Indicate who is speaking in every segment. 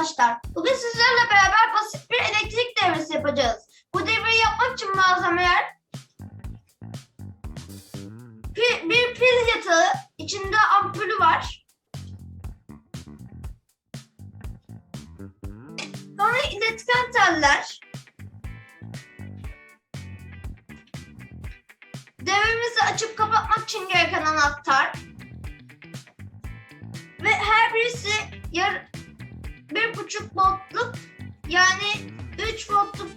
Speaker 1: arkadaşlar. Bugün sizlerle beraber basit bir elektrik devresi yapacağız. Bu devreyi yapmak için malzemeler bir pil yatağı, içinde ampulü var. Sonra iletken teller. Devremizi açıp kapatmak için gereken anahtar. Ve her birisi yar bir buçuk voltluk yani 3 voltluk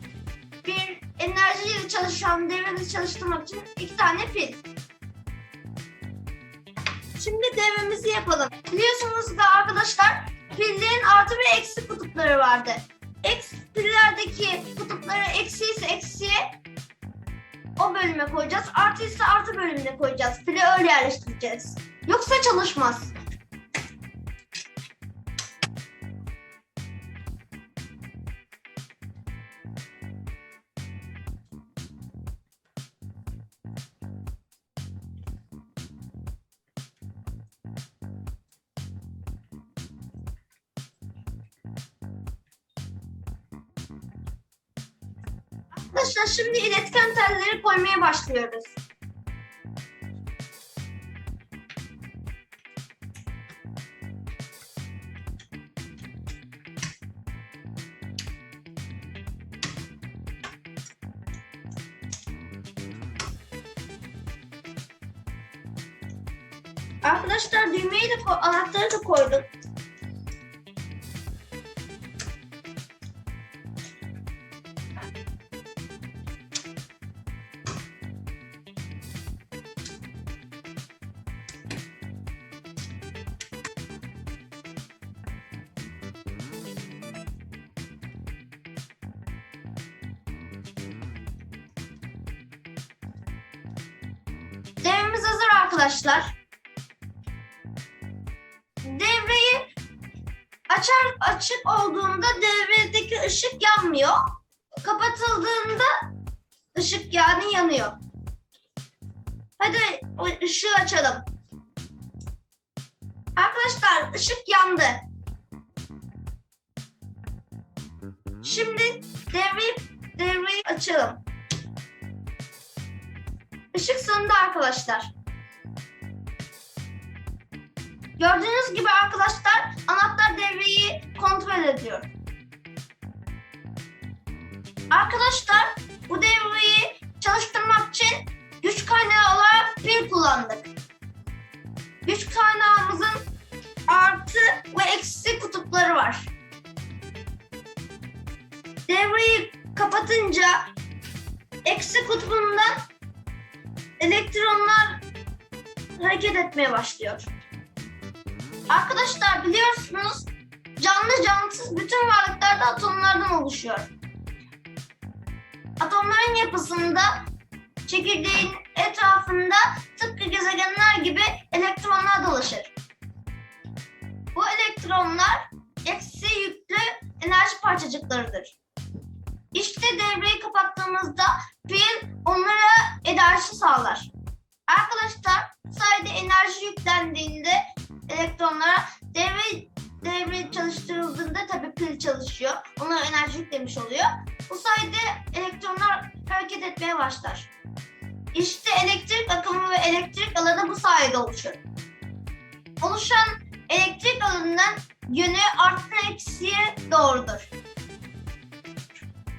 Speaker 1: bir enerjiyle çalışan devremizi çalıştırmak için iki tane pil. Şimdi devremizi yapalım. Biliyorsunuz da arkadaşlar pillerin artı ve eksi kutupları vardı. Eksi pillerdeki kutupları eksi ise eksiye o bölüme koyacağız. Artı ise artı bölümüne koyacağız. Pili öyle yerleştireceğiz. Yoksa çalışmaz. Arkadaşlar şimdi iletken telleri koymaya başlıyoruz. Arkadaşlar düğmeyi de anahtarı da koyduk. Arkadaşlar. Devreyi açar açık olduğunda devredeki ışık yanmıyor. Kapatıldığında ışık yani yanıyor. Hadi o ışığı açalım. Arkadaşlar ışık yandı. Şimdi devreyi, devreyi açalım. Işık söndü arkadaşlar. Gördüğünüz gibi arkadaşlar anahtar devreyi kontrol ediyor. Arkadaşlar bu devreyi çalıştırmak için güç kaynağı olarak pil kullandık. Güç kaynağımızın artı ve eksi kutupları var. Devreyi kapatınca eksi kutbundan elektronlar hareket etmeye başlıyor. Arkadaşlar biliyorsunuz canlı cansız bütün varlıklarda atomlardan oluşuyor. Atomların yapısında çekirdeğin etrafında tıpkı gezegenler gibi elektronlar dolaşır. Bu elektronlar eksi yüklü enerji parçacıklarıdır. İşte devreyi kapattığımızda pil onlara enerji sağlar. Arkadaşlar sayede enerji yüklendiğinde elektronlara devre devre çalıştırıldığında tabii pil çalışıyor. Ona enerji yüklemiş oluyor. Bu sayede elektronlar hareket etmeye başlar. İşte elektrik akımı ve elektrik alanı bu sayede oluşur. Oluşan elektrik alanının yönü artı eksiye doğrudur.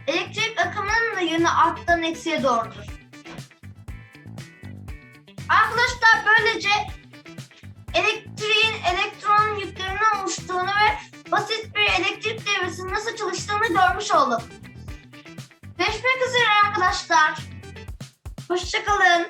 Speaker 1: Elektrik akımının da yönü arttan eksiye doğrudur. Arkadaşlar böylece yüklerinin oluştuğunu ve basit bir elektrik devresinin nasıl çalıştığını görmüş olduk. Görüşmek üzere arkadaşlar. Hoşçakalın.